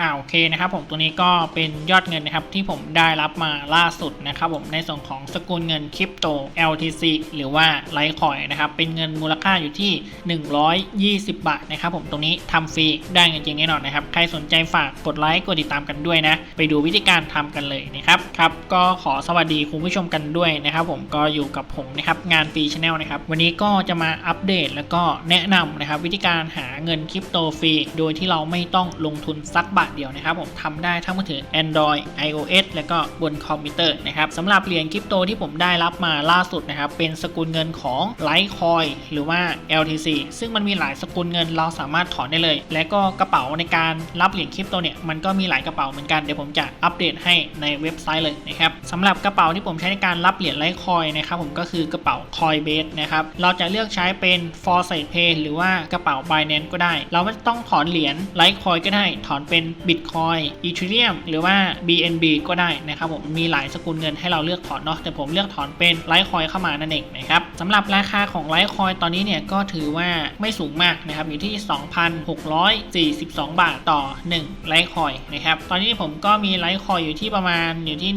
อ่าโอเคนะครับผมตัวนี้ก็เป็นยอดเงินนะครับที่ผมได้รับมาล่าสุดนะครับผมในส่วนของสกุลเงินคริปโต LTC หรือว่าไลท์คอยนะครับเป็นเงินมูลค่าอยู่ที่ 120 บาทนะครับผมตรงนี้ทำฟรีได้เงินจริงแน่นอนนะครับใครสนใจฝากกดไลค์กดติดตามกันด้วยนะ ไปดูวิธีการทำกันเลยนะครับครับก็ขอสวัสดีคุณผู้ชมกันด้วยนะครับผมก็อยู่กับผมนะครับงานฟรีชแนลนะครับวันนี้ก็จะมาอัปเดตแล้วก็แนะนำนะครับวิธีการหาเงินคริปโตฟรีโดยที่เราไม่ต้องลงทุนสักบาทเดียวนะครับผมทำได้ทั้งมือถือ Android iOS แล้วก็บนคอมพิวเตอร์นะครับสำหรับเหรียญคริปโตที่ผมได้รับมาล่าสุดนะครับเป็นสกุลเงินของ Litecoin หรือว่า LTC ซึ่งมันมีหลายสกุลเงินเราสามารถถอนได้เลย และก็กระเป๋าในการรับเหรียญคริปโตเนี่ยมันก็มีหลายกระเป๋าเหมือนกันเดี๋ยวผมจะอัปเดตให้ในเว็บไซต์เลยนะครับสำหรับกระเป๋าที่ผมใช้ในการรับเหรียญ Litecoin นะครับผมก็คือกระเป๋า Coinbase นะครับเราจะเลือกใช้เป็น Foresight Pay หรือว่ากระเป๋า Binance ก็ได้ เราไม่ต้องถอนเหรียญ Litecoin ก็ได้ถอนเป็น Bitcoin Ethereum หรือว่า BNB ก็ได้นะครับผมมีหลายสกุลเงินให้เราเลือกถอนเนาะแต่ผมเลือกถอนเป็น Litecoin เข้ามานั่นเองนะครับสำหรับราคาของ Litecoin ตอนนี้เนี่ยก็ถือว่าไม่สูงมากนะครับอยู่ที่ 2,642 บาทต่อ1 Litecoin นะครับตอนนี้ผมก็มี Litecoin อยู่ที่ประมาณอยู่ที่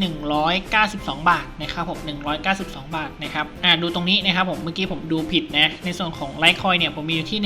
192 บาทนะครับผม192 บาทนะครับอ่าดูตรงนี้นะครับผมเมื่อกี้ผมดูผิดนะในส่วนของ Litecoin เนี่ยผมมีอยู่ที่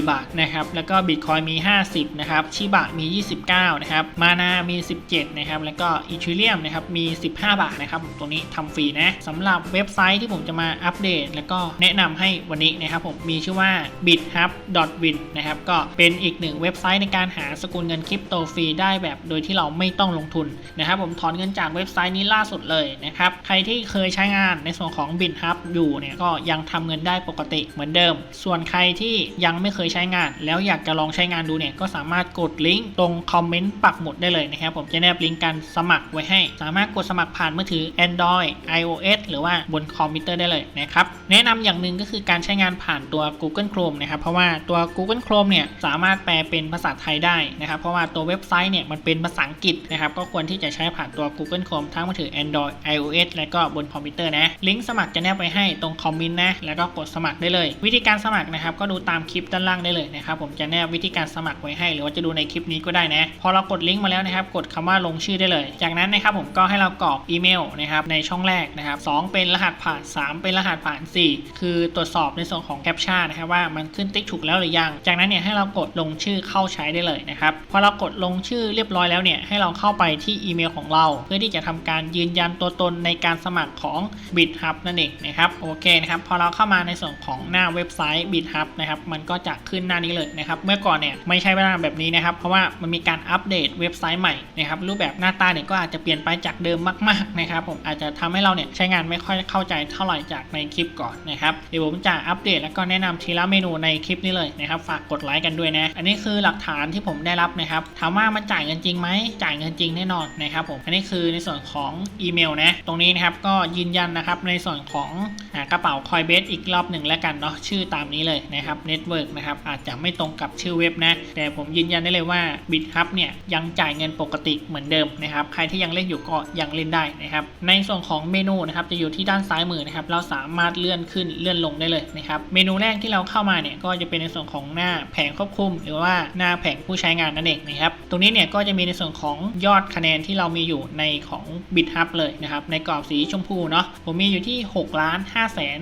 174 บาทนะครับแล้วก็ Bitcoin มี 50นะครับชิบะมี29 นะครับ มานามี 17 นะครับ แล้วก็ Ethereum นะครับ มี 15 บาทนะครับผมตรงนี้ทำฟรีนะสำหรับเว็บไซต์ที่ผมจะมาอัปเดต แล้วก็แนะนำให้วันนี้นะครับผมมีชื่อว่า bithub.win นะครับ ก็เป็นอีกหนึ่งเว็บไซต์ในการหาสกุลเงินคริปโตฟรีได้แบบโดยที่เราไม่ต้องลงทุนนะครับ ผมถอนเงินจากเว็บไซต์นี้ล่าสุดเลยนะครับ ใครที่เคยใช้งานในส่วนของ bithub อยู่เนี่ยก็ยังทำเงินได้ปกติเหมือนเดิม ส่วนใครที่ยังไม่เคยใช้งาน แล้วอยากจะลองใช้งานดูเนี่ยก็สามารถกดลิงก์ตรงคอมเมนต์ปักหมุดได้เลยนะครับ ผมจะแนบลิงก์การสมัครไว้ให้ สามารถกดสมัครผ่านมือถือ Android iOS หรือว่าบนคอมพิวเตอร์ได้เลยนะครับแนะนำอย่างหนึ่งก็คือการใช้งานผ่านตัว Google Chrome นะครับเพราะว่าตัว Google Chrome เนี่ยสามารถแปลเป็นภาษาไทยได้นะครับเพราะว่าตัวเว็บไซต์เนี่ยมันเป็นภาษาอังกฤษนะครับก็ควรที่จะใช้ผ่านตัว Google Chrome ทั้งมือถือ Android iOS และก็บนคอมพิวเตอร์นะลิงก์สมัครจะแนบไว้ให้ตรงคอมเมนต์นะแล้วก็กดสมัครได้เลย วิธีการสมัครนะครับก็ดูตามคลิปด้านล่างได้เลยนะครับผมจะแนบวิธีการสมัครไว้ให้ หรือว่าจะดูในคลิปนี้ก็ได้นะ พอเรากดลิงก์มาแล้วนะครับ กดคำว่าลงชื่อได้เลย จากนั้นนะครับผมก็ให้เรากรอกอีเมลนะครับในช่องแรกนะครับสองเป็นรหัสผ่าน 3 เป็นรหัสผ่าน 4 คือตรวจสอบในส่วนของแคปชั่นนะครับว่ามันขึ้นติ๊กถูกแล้วหรือยัง จากนั้นเนี่ยให้เรากดลงชื่อเข้าใช้ได้เลยนะครับพอเรากดลงชื่อเรียบร้อยแล้วเนี่ยให้เราเข้าไปที่อีเมลของเรา เพื่อที่จะทำการยืนยันตัวตนในการสมัครของ BitHub นั่นเองนะครับโอเคนะครับพอเราเข้ามาในส่วนของหน้าเว็บไซต์ BitHub นะครับมันก็จะขึ้นหน้านี้เลยนะครับเมื่อก่อนเนี่ยไม่ใช่เวลาแบบนี้นะครับเพราะว่ามันมีการอัปเดตเว็บไซต์ใหม่นะครับรูปแบบหน้าตาเนี่ยก็อาจจะเปลี่ยนไปจากเดิมมากๆนะครับผมอาจจะทำให้เราเนี่ยใช้งานไม่ค่อยเข้าใจเท่าไหร่จากในคลิปก่อนนะครับเดี๋ยวผมจะอัปเดตแล้วก็แนะนำทีละเมนูในคลิปนี้เลยนะครับฝากกดไลค์กันด้วยนะอันนี้คือหลักฐานที่ผมได้รับนะครับถามว่ามันจ่ายเงินจริงไหมจ่ายเงินจริงแน่นอนนะครับผมอันนี้คือในส่วนของอีเมลนะตรงนี้นะครับก็ยืนยันนะครับในส่วนของอ่ากระเป๋า Coinbase อีกรอบหนึ่งแล้วกันเนาะชื่อตามนี้เลยนะครับ Network นะครับอาจจะไม่ตรงกับชื่อเว็บนะ แต่ผมยืนยันได้เลยว่า BitHub เนี่ยยังจ่ายเงินปกติเหมือนเดิมนะครับใครที่ยังเล่นอยู่ก็ยังเล่นได้นะครับในส่วนของเมนูนะครับจะอยู่ที่ด้านซ้ายมือนะครับเราสามารถเลื่อนขึ้นเลื่อนลงได้เลยนะครับเมนูแรกที่เราเข้ามาเนี่ยก็จะเป็นในส่วนของหน้าแผงควบคุม หรือว่าหน้าแผงผู้ใช้งานนั่นเองนะครับตรงนี้เนี่ยก็จะมีในส่วนของยอดคะแนนที่เรามีอยู่ในของ BitHub เลยนะครับในกรอบสีชมพูเนาะผมมีอยู่ที่ 6 ล้าน5แสน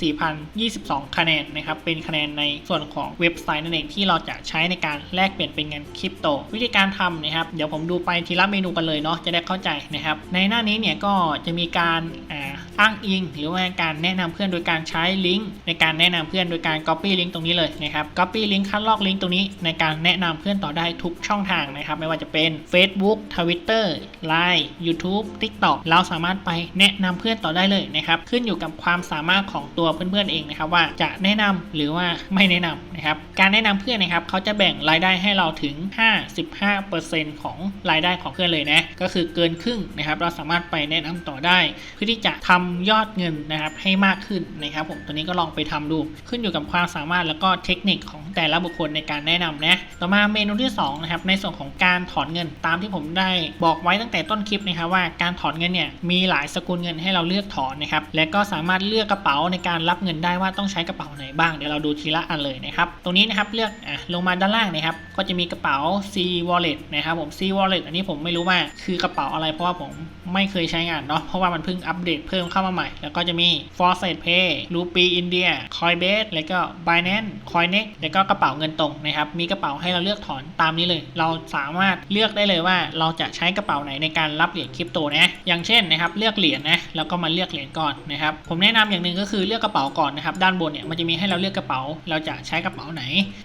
14,022 คะแนนนะครับ เป็นคะแนนในส่วนของเว็บไซต์นั่นเองที่เราจะใช้ในการแลกเปลี่ยนเป็นเงินคริปโต วิธีการทำนะครับ เดี๋ยวผมดูไปทีละเมนูกันเลยเนาะจะได้เข้าใจนะครับ ในหน้านี้เนี่ยก็จะมีการอ่า อ้างอิง หรือว่าการแนะนำเพื่อนโดยการใช้ลิงก์ในการแนะนำเพื่อนโดยการ Copy ลิงก์ตรงนี้เลยนะครับ Copy ลิงก์คัดลอกลิงก์ตรงนี้ในการแนะนำเพื่อนต่อได้ทุกช่องทางนะครับ ไม่ว่าจะเป็น Facebook Twitter Line YouTube TikTok เราสามารถไปแนะนำเพื่อนต่อได้เลยนะครับขึ้นอยู่กับความสามารถของตัวเพื่อนๆเองนะครับว่าจะแนะนำหรือว่าไม่แนะนำนะครับการแนะนำเพื่อนนะครับเขาจะแบ่งรายได้ให้เราถึง 55%ของรายได้ของเพื่อนเลยนะก็คือเกินครึ่งนะครับเราสามารถไปแนะนำต่อได้ เพื่อที่จะทำยอดเงินนะครับให้มากขึ้นนะครับ ผมตัวนี้ก็ลองไปทำดู ขึ้นอยู่กับความสามารถแล้วก็เทคนิคของแต่ละบุคคลในการแนะนำนะต่อมาเมนูที่สองนะครับในส่วนของการถอนเงินตามที่ผมได้บอกไว้ตั้งแต่ต้นคลิปนะครับว่าการถอนเงินเนี่ยมีหลายสกุลเงินให้เราเลือกถอนนะครับและก็สามารถเลือกกระเป๋าในการรับเงินได้ว่าต้องใช้กระเป๋าไหนบ้างเดี๋ยวเราดูทีละอันเลยนะครับตรงนี้นะครับเลือกอะลงมาด้านล่างนะครับ ก็จะมีกระเป๋า C Wallet นะครับผม C Wallet อันนี้ผมไม่รู้ว่าคือกระเป๋าอะไรเพราะว่าผมไม่เคยใช้งานเนาะเพราะว่ามันเพิ่งอัปเดตเพิ่มเข้ามาใหม่ แล้วก็จะมี f o r s e t Pay Rupee India Coinbase แล้วก็ Binance Coinex แล้วก็กระเป๋าเงินตรงนะครับ มีกระเป๋าให้เราเลือกถอนตามนี้เลย เราสามารถเลือกได้เลยว่าเราจะใช้กระเป๋าไหนในการรับเหรียญคริปโตนะ อย่างเช่นนะครับ เลือกเหรียญนะแล้วก็มาเลือกเหรียญก่อนนะครับ ผมแนะนำอย่างหนึ่งก็คือเลือกกระเป๋าก่อนนะครับ ด้านบนเนี่ยมันจะมีให้เราเลือกกระเป๋า เราจะใช้กระเป๋าไหน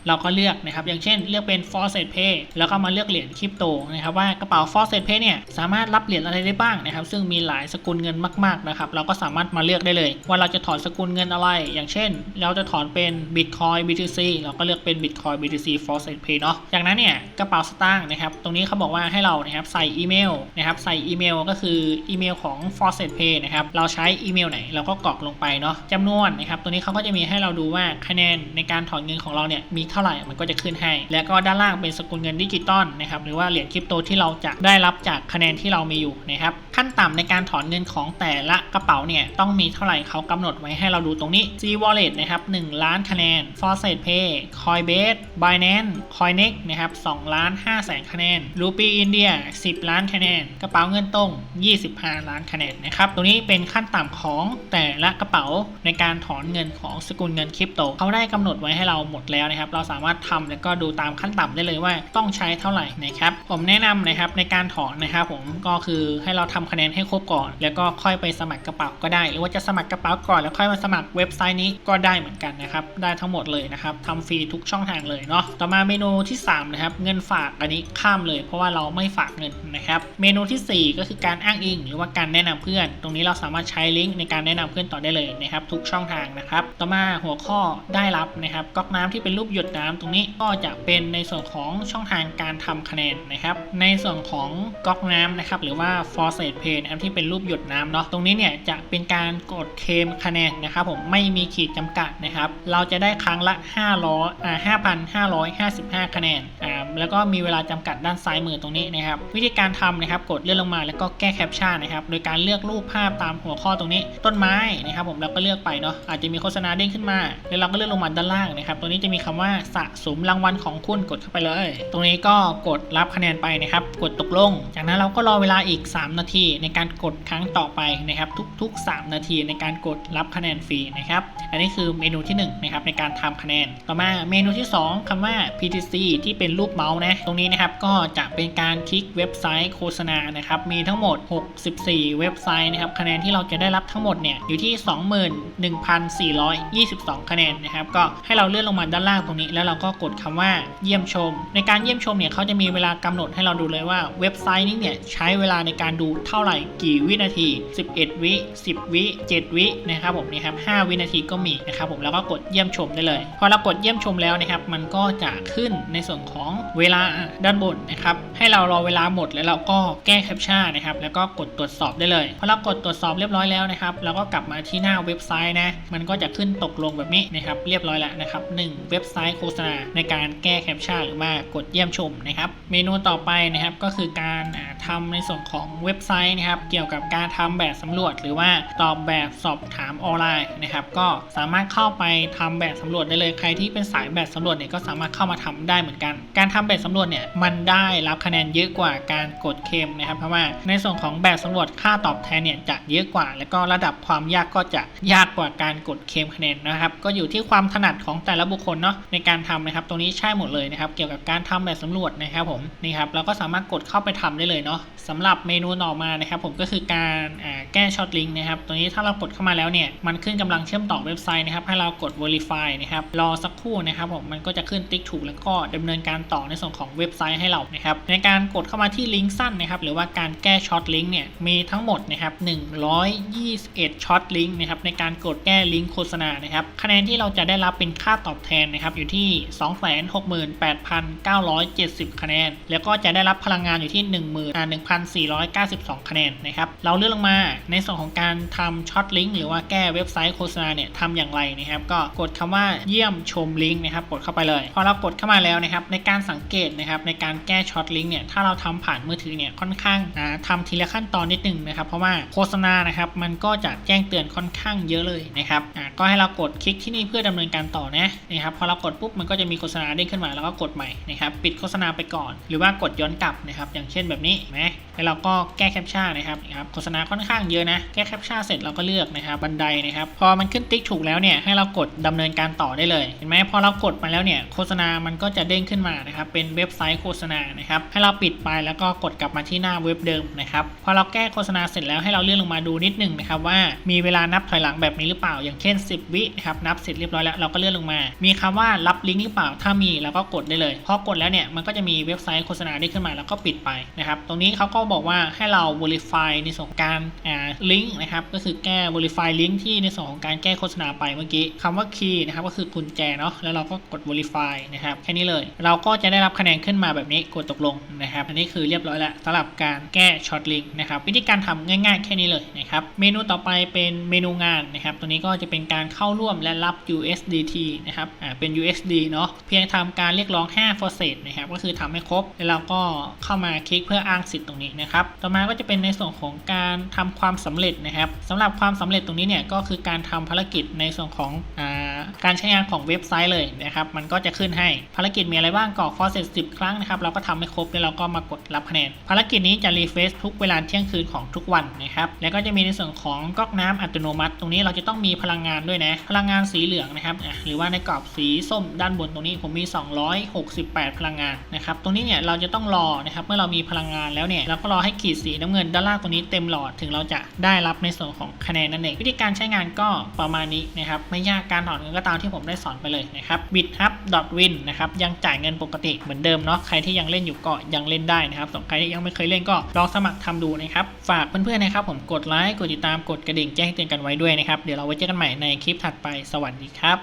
เราก็เลือกนะครับ อย่างเช่น เลือกเป็น f o r s e t Pay แล้วก็มาเลือกเหรียญคริปโตนะครับว่ากระเป๋า f o r s e t Pay เนี่ยสามารถรับเหรียญอะไรได้บ้างนะครับ ซึ่งมีหลายสกุลเงินมากๆนะครับเราก็สามารถมาเลือกได้เลย ว่าเราจะถอนสกุลเงินอะไร อย่างเช่น เราจะถอนเป็น Bitcoin BTC เราก็เลือกเป็น Bitcoin BTC f o r s e t Pay เนาะจากนั้นเนี่ยกระเป๋าสตางค์นะครับตรงนี้เขาบอกว่าให้เรานะครับใส่อีเมลนะครับใส่อีเมลก็คืออีเมลของ f o r s e t Pay นะครับเราใช้อีเมลไหนเราก็กรอกลงไปเนาะจำนวนนะครับตัวนี้เขาก็จะมีให้เราดูว่าคะแนนในการถอนเงินของเราเนี่ยมีเท่าไหร่มันก็จะขึ้นให้ แล้วก็ด้านล่างเป็นสกุลเงินดิจิตอลนะครับหรือว่าเหรียญคริปโตที่เราจะได้รับจากคะแนนที่เรามีอยู่นะครับขั้นต่ำในการถอนเงินของแต่ละกระเป๋าเนี่ยต้องมีเท่าไหร่เขากำหนดไว้ให้เราดูตรงนี้ G Wallet นะครับ1ล้านคะแนน f o r s e t Pay Coinbase Binance Coinex นะครับ2ล้าน5แสนคะแนน Rupee India 10 ล้านคะแนน กระเป๋าเงินตรง 25 ล้านคะแนนนะครับตรงนี้เป็นขั้นต่ำของแต่ละกระเป๋าในการถอนเงินของสกุลเงินคริปโตเขาได้กำหนดไว้ให้เราหมดแล้วนะครับเราสามารถทำแล้วก็ดูตามขั้นต่ำได้เลยว่าต้องใช้เท่าไหร่นะครับผมแนะนำนะครับในการถอนนะครับผมก็คือให้เราทำคะแนนให้ครบก่อน แล้วก็ค่อยไปสมัครกระระเป๋าก็ได้ หรือว่าจะสมัครกระเป๋าก่อนแล้วค่อยมาสมัครเว็บไซต์นี้ก็ได้เหมือนกันนะครับได้ทั้งหมดเลยนะครับทำฟรีทุกช่องทางเลยเนาะต่อมาเมนูที่สามนะครับเงินฝากอันนี้ข้ามเลย เพราะว่าเราไม่ฝากเงินนะครับเมนูทีสี่4 ก็คือการอ้างอิง หรือว่าการแนะนำเพื่อน ตรงนี้เราสามารถใช้ลิงก์ในการแนะนำเพื่อนต่อได้เลยนะครับทุกช่องทางนะครับต่อมาหัวข้อได้รับนะครับก๊อกน้ำที่เป็นรูปหยดน้ำตรงนี้ก็จะเป็นในส่วนของช่องทางการทำคะแนนนะครับในส่วนของก๊อกน้ำนะครับหรือว่า f o r s e t Pay นะครับที่เป็นรูปหยดน้ำเนาะตรงนี้เนี่ยจะเป็นการกดเคมคะแนนนะครับผมไม่มีขีดจำกัดนะครับ เราจะได้ครั้งละ500อ่า5,555 คะแนนอ่าแล้วก็มีเวลาจำกัดด้านซ้ายมือตรงนี้นะครับ วิธีการทำนะครับกดเลื่อนลงมาแล้วก็แก้แคปชั่นนะครับโดยการเลือกรูปภาพตามหัวข้อตรงนี้ ต้นไม้นะครับผมเราก็เลือกไปเนาะอาจจะมีโฆษณาเด้งขึ้นมา แล้วเราก็เลื่อนลงมาด้านล่างนะครับตรงนี้จะมีคำว่าสะสมรางวัลของคุณกดเข้าไปเลย ตรงนี้ก็กดรับคะแนนไปนะครับ กดตกลง จากนั้นเราก็รอเวลาอีก 3 นาทีในการกดครั้งต่อไปนะครับทุกๆ3นาทีในการกดรับคะแนนฟรีนะครับ อันนี้คือเมนูที่1นะครับในการทำคะแนน ต่อมาเมนูที่ 2คำว่า PTC ที่เป็นรูปเมาส์นะ ตรงนี้นะครับก็จะเป็นการคลิกเว็บไซต์โฆษณานะครับ มีทั้งหมด 64 เว็บไซต์นะครับ คะแนนที่เราจะได้รับทั้งหมดเนี่ยอยู่ที่ 21,422 คะแนนนะครับ ก็ให้เราเลื่อนลงมาด้านล่างตรงนี้ แล้วเราก็กดคำว่าเยี่ยมชม ในการเยี่ยมชมเนี่ยเขาจะมีเวลากำหนดให้เราดูเลยว่าเว็บไซต์นี้เนี่ยใช้เวลาในการดูเท่าไหร่กี่วินาที 11 วิ10 วิ 7 วินะครับผมนี่ครับ5วินาทีก็มีนะครับผมแล้วก็กดเยี่ยมชมได้เลย พอเรากดเยี่ยมชมแล้วนะครับ มันก็จะขึ้นในส่วนของเวลาด้านบนนะครับให้เรารอเวลาหมดแล้วเราก็แก้แคปชั่นนะครับแล้วก็กดตรวจสอบได้เลยพอเรากดตรวจสอบเรียบร้อยแล้วนะครับเราก็กลับมาที่หน้าเว็บไซต์นะมันก็จะขึ้นตกลงแบบนี้นะครับเรียบร้อยแล้วนะครับหนึ่งเว็บไซต์โฆษณาในการแก้แคปชั่นหรือว่ากดเยี่ยมชมนะครับเมนูต่อไปนะครับก็คือการอ่าทำในส่วนของเว็บไซต์นะครับเกี่ยวกับการทำแบบสำรวจหรือว่าตอบแบบสอบถามออนไลน์นะครับก็สามารถเข้าไปทำแบบสำรวจได้เลยใครที่เป็นสายแบบสำรวจเนี่ยก็สามารถเข้ามาทำได้เหมือนกัน การทำแบบสำรวจเนี่ยมันได้รับคะแนนเยอะกว่าการกดเคลมนะครับเพราะว่าในส่วนของแบบสำรวจค่าตอบแทนเนี่ยจะเยอะกว่า แล้วก็ระดับความยากก็จะยากกว่าการกดเคมคะแนนนะครับ ก็อยู่ที่ความถนัดของแต่ละบุคคลเนาะในการทำนะครับ ตรงนี้ใช่หมดเลยนะครับ เกี่ยวกับการทำแบบสำรวจนะครับผมนี่ครับเราก็สามารถกดเข้าไปทำได้เลยเนาะสำหรับเมนูต่อมานะครับ ผมก็คือการแก้ช็อตลิงก์นะครับตรงนี้ถ้าเรากดเข้ามาแล้วเนี่ย มันขึ้นกำลังเชื่อมต่อเว็บไซต์นะครับ ให้เรากด verify นะครับ รอสักครู่นะครับผม มันก็จะขึ้นติ๊กถูกแล้วก็ดำเนินการต่อในส่วนของเว็บไซต์ให้เรา นะครับ ในการกดเข้ามาที่ลิงก์สั้นนะครับ หรือว่าการแก้ช็อตลิงก์เนี่ย มีทั้งหมดนะครับ121ช็อตลิงก์นะครับ ในการกดแก้ลิงก์โฆษณา นะครับ คะแนนที่เราจะได้รับเป็นค่าตอบแทนนะครับ อยู่ที่ 268,970 คะแนน แล้วก็จะได้รับพลังงานอยู่ที่1 0 0 0 0 1,492 คะแนนนะครับ เราเลื่อนลงมาในส่วนของการทำช็อตลิงก์หรือว่าแก้เว็บไซต์โฆษณาเนี่ยทำอย่างไรนะครับ ก็กดคำว่าเยี่ยมชมลิงก์นะครับกดเข้าไปเลยพอเรากดเข้ามาแล้วนะครับในการสังเกตนะครับในการแก้ช็อตลิงก์เนี่ยถ้าเราทำผ่านมือถือเนี่ยค่อนข้างอ่าทำทีละขั้นตอนนิดนึงนะครับเพราะว่าโฆษณานะครับมันก็จะแจ้งเตือนค่อนข้างเยอะเลยนะครับอ่าก็ให้เรากดคลิกที่นี่เพื่อดำเนินการต่อนะนะครับพอเรากดปุ๊บมันก็จะมีโฆษณาเด้งขึ้นมาแล้วก็กดใหม่นะครับปิดโฆษณาไปก่อน หรือว่ากดย้อนกลับนะครับอย่างเช่นแบบนี้นไหมแล้วเราก็แก้แคปชั่นนะครับนะครับโฆษณาค่อนข้างเยอะนะแก้แคปชั่นเสร็จเราก็เลือกนะครับบันไดนะครับพอมันขึ้นติ๊กถูกแล้วเนี่ยให้เรากดดำเนินการต่อได้เลยเห็นไหมพอเรากดไปแล้วเนี่ยโฆษณามันก็จะเด้งขึ้นมานะครับเป็นเว็บไซต์โฆษณานะครับให้เราปิดไปแล้วก็กดกลับมาที่หน้าเว็บเดิมนะครับพอเราแก้โฆษณาเสร็จแล้วให้เราเลื่อนลงมาดูนิดหนึ่งนะครับว่ามีเวลานับถอยหลังแบบนี้หรือเปล่า อย่างเช่น 10 วินะครับนับเสร็จเรียบร้อยแล้วเราก็เลื่อนลงมา มีคำว่ารับลิงก์หรือเปล่า ถ้ามีเราก็กดได้เลยพอกดแล้วเนี่ยมันก็จะมีเว็บไซต์โฆษณาได้ขึ้นมาแล้วก็ปิดไปนะครับตรงนี้เขาก็บอกว่าให้เรา verify ในส่วนของการลิงก์นะครับ ก็คือแก้ verify ลิงก์ที่ในส่วนของการแก้โฆษณาไปเมื่อกี้คำว่า key นะครับก็คือกุญแจเนาะแล้วเราก็กด verify นะครับแค่นี้เลย เราก็จะได้รับคะแนนขึ้นมาแบบนี้กดตกลงนะครับ อันนี้คือเรียบร้อยแล้วสำหรับการแก้ช็อตลิงก์นะครับวิธีการทำง่ายๆ แค่นี้เลยนะครับเมนูต่อไปเป็นเมนูงานนะครับตัวนี้ก็จะเป็นการเข้าร่วมและรับ USDT นะครับอ่าเป็น USD เนาะเพียงทำการเรียกร้อง5 f o r c e นะครับก็คือทำให้ครบแล้วเราก็เข้ามาคลิกเพื่ออ้างสิทธิ์ตรงนี้นะครับต่อมาก็จะเป็นในส่วนของการทำความสำเร็จนะครับสำหรับความสำเร็จตรงนี้เนี่ยก็คือการทำภารกิจในส่วนของอาการใช้งานของเว็บไซต์เลยนะครับ มันก็จะขึ้นให้ภารกิจมีอะไรบ้างกรอก f o r c e 10ครั้งนะครับเราก็ทำให้ครบแล้วเราก็มากดรับคะแนน ภารกิจนี้จะรีเฟรชทุกเวลาเที่ยงคืนของทุกวันนะครับแล้วก็จะมีในส่วนของก๊อกน้ำอัตโนมัติ ตรงนี้เราจะต้องมีพลังงานด้วยนะพลังงานสีเหลืองนะครับหรือว่าในกรอบสีส้มด้านบนตรงนี้ผมมี 268 พลังงานนะครับตรงนี้เนี่ยเราจะต้องรอนะครับเมื่อเรามีพลังงานแล้วเนี่ยเราก็รอให้ขีดสีน้ำเงินด้านล่างตรงนี้เต็มหลอดถึงเราจะได้รับในส่วนของคะแนนนั่นเอง วิธีการใช้งานก็ประมาณนี้นะครับ ไม่ยากการถอนเงินก็ตามที่ผมได้สอนไปเลยนะครับ bithub.win นะครับยังจ่ายเงินปกติเหมือนเดิมเนาะใครที่ยังเล่นอยู่ก็ยังเล่นได้นะครับส่วนใครที่ยังไม่เคยเล่นก็ลองสมัครทำดูนะครับฝากเพื่อนๆนะครับผมกดไลค์กดติดตามกดกระดิ่งแจ้งเตือนกันไว้ด้วยนะครับเดี๋ยวเราไว้เจอกันใหม่ในคลิปถัดไปสวัสดีครับ